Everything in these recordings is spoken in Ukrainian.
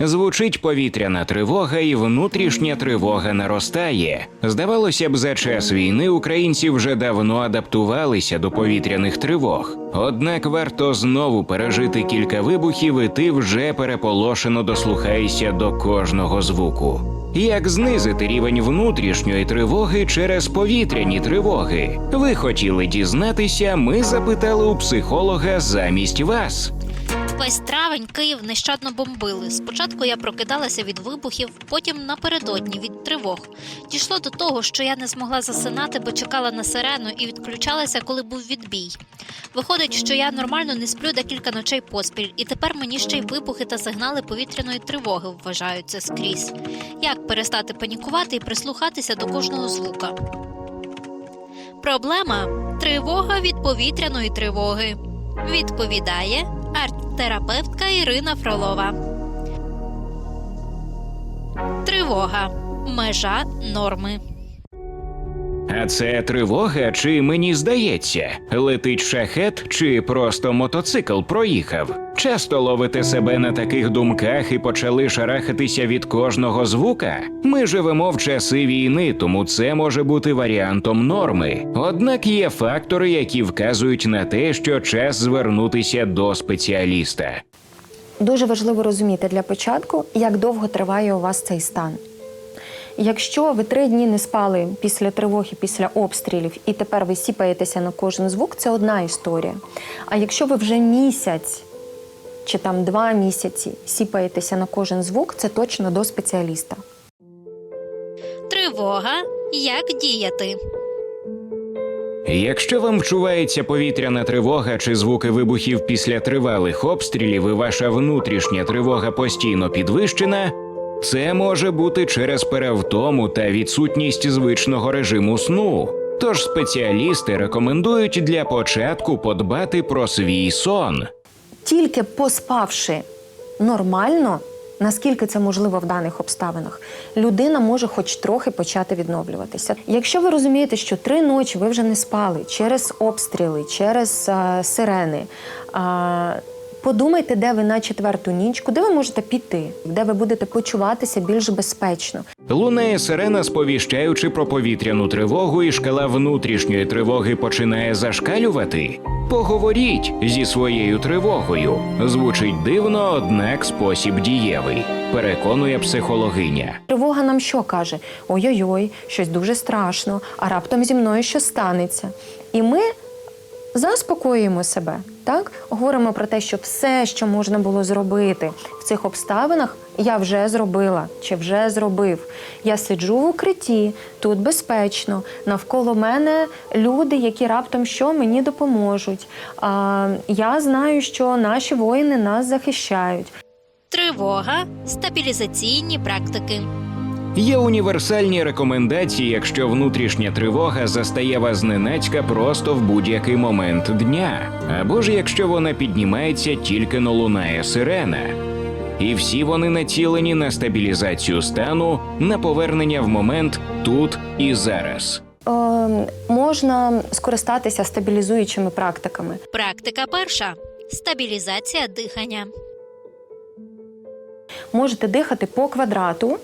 Звучить повітряна тривога, і внутрішня тривога наростає. Здавалося б, за час війни українці вже давно адаптувалися до повітряних тривог. Однак варто знову пережити кілька вибухів, і ти вже переполошено дослухаєшся до кожного звуку. Як знизити рівень внутрішньої тривоги через повітряні тривоги? Ви хотіли дізнатися? Ми запитали у психолога замість вас. Весь травень Київ нещадно бомбили. Спочатку я прокидалася від вибухів, потім напередодні від тривог. Дійшло до того, що я не змогла засинати, бо чекала на сирену і відключалася, коли був відбій. Виходить, що я нормально не сплю декілька ночей поспіль, і тепер мені ще й вибухи та сигнали повітряної тривоги вважаються скрізь. Як перестати панікувати і прислухатися до кожного звука? Проблема тривога від повітряної тривоги. Відповідає арт-терапевтка Ірина Фролова. Тривога. Межа норми. А це тривога, чи мені здається, летить шахет, чи просто мотоцикл проїхав. Часто ловите себе на таких думках і почали шарахатися від кожного звука. Ми живемо в часи війни, тому це може бути варіантом норми. Однак є фактори, які вказують на те, що час звернутися до спеціаліста. Дуже важливо розуміти для початку, як довго триває у вас цей стан. Якщо ви три дні не спали після тривоги, після обстрілів, і тепер ви сіпаєтеся на кожен звук, це одна історія. А якщо ви вже місяць чи там два місяці сіпаєтеся на кожен звук, це точно до спеціаліста. Тривога. Як діяти? Якщо вам вчувається повітряна тривога чи звуки вибухів після тривалих обстрілів, і ваша внутрішня тривога постійно підвищена, це може бути через перевтому та відсутність звичного режиму сну. Тож спеціалісти рекомендують для початку подбати про свій сон. Тільки поспавши нормально, наскільки це можливо в даних обставинах, людина може хоч трохи почати відновлюватися. Якщо ви розумієте, що три ночі ви вже не спали через обстріли, через а, сирени. А, Подумайте, де ви на четверту ніч, куди ви можете піти, де ви будете почуватися більш безпечно. Лунає сирена, сповіщаючи про повітряну тривогу, і шкала внутрішньої тривоги починає зашкалювати. Поговоріть зі своєю тривогою. Звучить дивно, однак спосіб дієвий, переконує психологиня. Тривога нам що каже? Ой-ой-ой, щось дуже страшно, а раптом зі мною що станеться. І ми заспокоюємо себе, так? Говоримо про те, що все, що можна було зробити в цих обставинах, я вже зробила чи вже зробив. Я сиджу в укритті, тут безпечно. Навколо мене люди, які раптом що мені допоможуть. А, я знаю, що наші воїни нас захищають. Тривога. Стабілізаційні практики. Є універсальні рекомендації, якщо внутрішня тривога застає вас зненацька просто в будь-який момент дня, або ж якщо вона піднімається тільки но лунає сирена. І всі вони націлені на стабілізацію стану, на повернення в момент тут і зараз. Е, можна скористатися стабілізуючими практиками. Практика перша. Стабілізація дихання. Можете дихати по квадрату.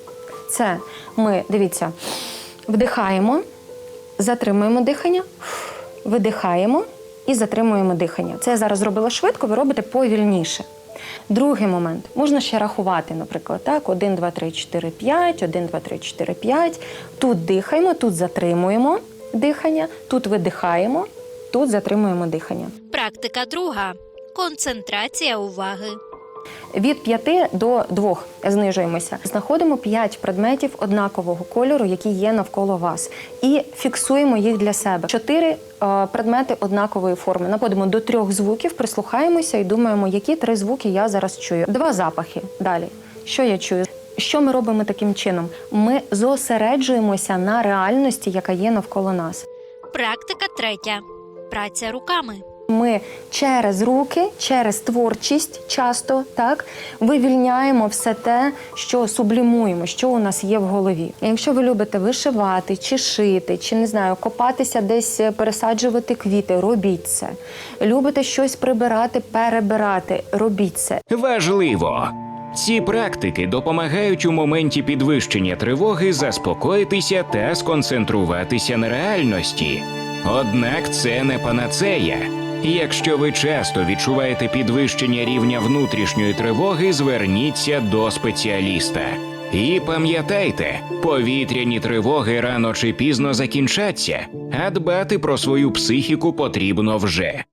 Це ми, дивіться, вдихаємо, затримуємо дихання, видихаємо і затримуємо дихання. Це я зараз зробила швидко, ви робите повільніше. Другий момент можна ще рахувати, наприклад, так, 1, 2, 3, 4, 5, 1, 2, 3, 4, 5. Тут дихаємо, тут затримуємо дихання, тут видихаємо, тут затримуємо дихання. Практика друга. Концентрація уваги. Від 5 до 2 знижуємося. Знаходимо 5 предметів однакового кольору, які є навколо вас, і фіксуємо їх для себе. 4 предмети однакової форми. Находимо до трьох звуків, прислухаємося і думаємо, які три звуки я зараз чую. Два запахи. Далі. Що я чую? Що ми робимо таким чином? Ми зосереджуємося на реальності, яка є навколо нас. Практика третя. Праця руками. Ми через руки, через творчість часто так вивільняємо все те, що сублімуємо, що у нас є в голові. Якщо ви любите вишивати, чи шити, чи не знаю, копатися десь, пересаджувати квіти, робіть це. Любите щось прибирати, перебирати, робіть це. Важливо. Ці практики допомагають у моменті підвищення тривоги заспокоїтися та сконцентруватися на реальності. Однак це не панацея. Якщо ви часто відчуваєте підвищення рівня внутрішньої тривоги, зверніться до спеціаліста. І пам'ятайте, повітряні тривоги рано чи пізно закінчаться, а дбати про свою психіку потрібно вже.